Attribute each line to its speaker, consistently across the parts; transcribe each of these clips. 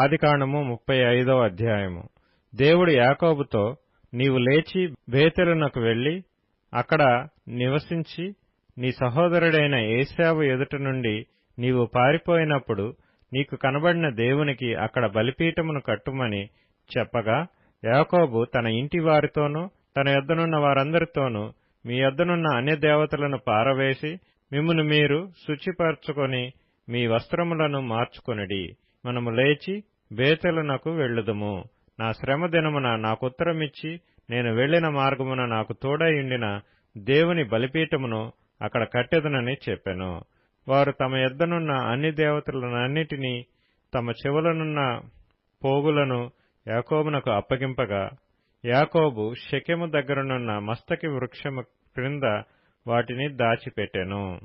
Speaker 1: ఆదికాండము ముప్పై ఐదవ అధ్యాయము. దేవుడు యాకోబుతో నీవు లేచి బేతెలునకు వెళ్ళి అక్కడ నివసించి నీ సహోదరుడైన ఏశావు ఎదుట నుండి నీవు పారిపోయినప్పుడు నీకు కనబడిన దేవునికి అక్కడ బలిపీఠమును కట్టుమని చెప్పగా యాకోబు తన ఇంటి వారితోనూ తన యొద్దనున్న వారందరితోనూ మీ యొద్దనున్న అన్య దేవతలను పారవేసి మిమ్మును మీరు శుచిపరచుకొని మీ వస్త్రములను మార్చుకొనిడి. మనము లేచి బేతెలునకు వెళ్ళుదుము. నా శ్రమ దినమున నాకుత్తరమిచ్చి నేను వెళ్ళిన మార్గమున నాకు తోడయుండిన దేవుని బలిపీఠమును అక్కడ కట్టెదనని చెప్పెను. వారు తమ ఎద్దనున్న అన్ని దేవతలనన్నిటినీ తమ చెవులనున్న పోగులను యాకోబునకు అప్పగింపగా యాకోబు శకెము దగ్గరనున్న మస్తకి వృక్షము క్రింద వాటిని దాచిపెట్టెను.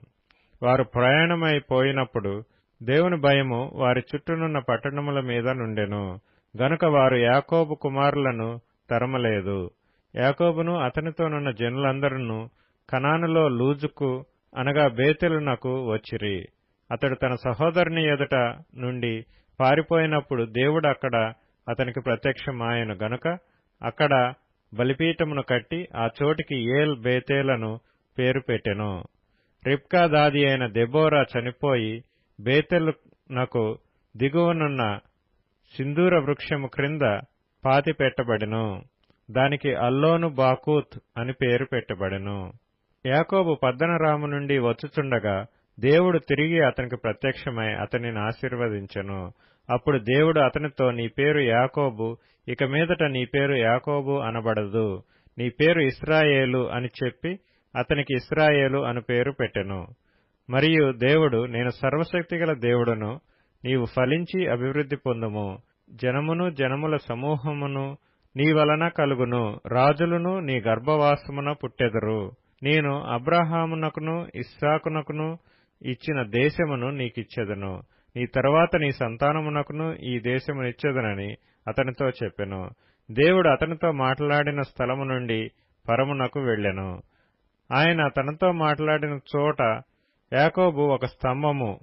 Speaker 1: వారు ప్రయాణమై పోయినప్పుడు దేవుని భయము వారి చుట్టూనున్న పట్టణముల మీద నుండెను. గనుక వారు యాకోబు కుమారులను తరమలేదు. యాకోబును అతనితోనున్న జనులందరూ కనానులో లూజుకు అనగా బేతెలునకు వచ్చిరి. అతడు తన సహోదరుని ఎదుట నుండి పారిపోయినప్పుడు దేవుడు అక్కడ అతనికి ప్రత్యక్షమాయను. గనుక అక్కడ బలిపీఠమును కట్టి ఆ చోటికి ఏల్ బేతేలను పేరు పెట్టెను. రిప్కా దాది అయిన దెబోరా చనిపోయి బేతెలునకు దిగువనున్న సింధూర వృక్షము క్రింద పాతి పెట్టబడెను దానికి అల్లోను బాకూత్ అని పేరు పెట్టబడెను. యాకోబు పద్దనరాము నుండి వచ్చుచుండగా దేవుడు తిరిగి అతనికి ప్రత్యక్షమై అతనిని ఆశీర్వదించెను. అప్పుడు దేవుడు అతనితో నీ పేరు యాకోబు ఇక మీదట నీ పేరు యాకోబు అనబడదు. నీ పేరు ఇస్రాయేలు అని చెప్పి అతనికి ఇస్రాయేలు అని పేరు పెట్టెను. మరియు దేవుడు నేను సర్వశక్తిగల దేవుడను నీవు ఫలించి అభివృద్ధి పొందుము. జనమును జనముల సమూహమును నీ వలన కలుగును. రాజులను నీ గర్భవాసమున పుట్టెదరు. నేను అబ్రహామునకును ఇస్సాకునకును ఇచ్చిన దేశమును నీకిచ్చెదను. నీ తరువాత నీ సంతానమునకును ఈ దేశమునిచ్చెదనని అతనితో చెప్పెను. దేవుడు అతనితో మాట్లాడిన స్థలము నుండి పరమునకు వెళ్ళెను. ఆయన తనతో మాట్లాడిన చోట యాకోబు ఒక స్తంభము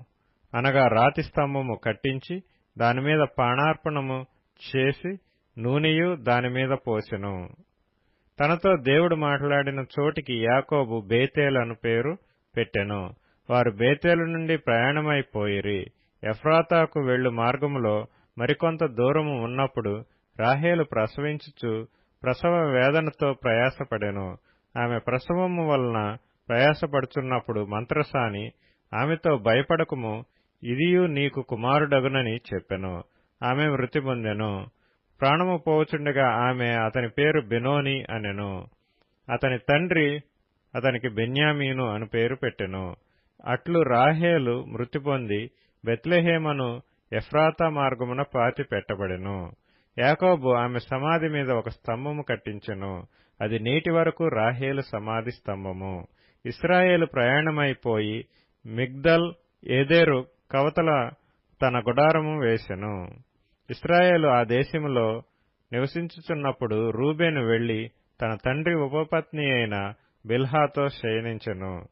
Speaker 1: అనగా రాతి స్తంభము కట్టించి దానిమీద పాణార్పణము చేసి నూనెయు దానిమీద పోసెను. తనతో దేవుడు మాట్లాడిన చోటికి యాకోబు బేతేల్ అను పేరు పెట్టెను. వారు బేతేలు నుండి ప్రయాణమైపోయిరి. ఎఫ్రాతాకు వెళ్ళు మార్గములో మరికొంత దూరము ఉన్నప్పుడు రాహేలు ప్రసవించుచు ప్రసవ వేదనతో ప్రయాసపడెను. ఆమె ప్రసవము వలన ప్రయాసపడుచున్నప్పుడు మంత్రసాని ఆమెతో భయపడకుము ఇదియు నీకు కుమారుడగునని చెప్పెను. ఆమె మృతి పొందెను. ప్రాణము పోవుచుండగా ఆమె అతని పేరు బెనోని అనెను. అతని తండ్రి అతనికి బెన్యామీను అని పేరు పెట్టెను. అట్లు రాహేలు మృతి పొంది బెత్లెహేమను ఎఫ్రాతా మార్గమున పాతి పెట్టబడెను యాకోబు ఆమె సమాధి మీద ఒక స్తంభము కట్టించెను. అది నేటి వరకు రాహేలు సమాధి స్తంభము. ఇస్రాయేలు ప్రయాణమైపోయి మిగ్దల్ ఏదేరు కవతల తన గుడారము వేసెను. ఇస్రాయేలు ఆ దేశములో నివసించుచున్నప్పుడు రూబేను వెళ్ళి తన తండ్రి ఉపపత్ని అయిన బిల్హాతో శయనించెను.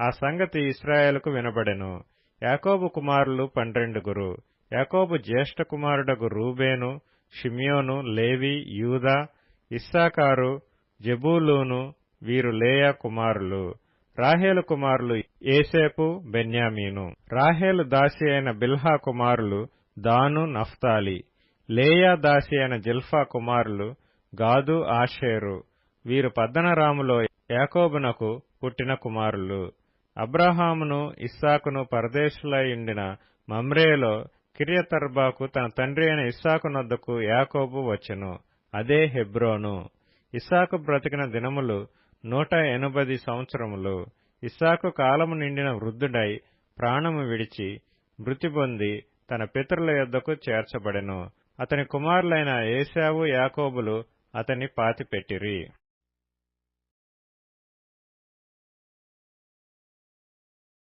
Speaker 1: ఆ సంగతి ఇస్రాయేలుకు వినబడెను. యాకోబు కుమారులు పన్నెండుగురు. యాకోబు జ్యేష్ఠ కుమారుడగు రూబేను షిమియోను లేవి యూదా ఇస్సాకారు జబూలూను వీరు లేయా కుమారులు. రాహేలు కుమారులు ఏసేపు బెన్యామీను. రాహేలు దాసి అయిన బిల్హా కుమారులు దాను నఫ్తాలి. లేయా దాసి అయిన జిల్ఫా కుమారులు గాదు ఆషేరు. వీరు పద్దనరాములో యాకోబునకు పుట్టిన కుమారులు. అబ్రహామును ఇస్సాకును పరదేశులయుండిన మమ్రేలో కిరియతర్బాకు తన తండ్రి అయిన ఇస్సాకునొద్దకు యాకోబు వచ్చెను. అదే హెబ్రోను. ఇస్సాకు బ్రతికిన దినములు నూట ఎనభది సంవత్సరములు. ఇస్సాకు కాలము నిండిన వృద్ధుడై ప్రాణము విడిచి మృతి పొంది తన పితరుల యొద్దకు చేర్చబడెను. అతని కుమారులైన ఏశావు యాకోబులు అతని పాతిపెట్టిరి.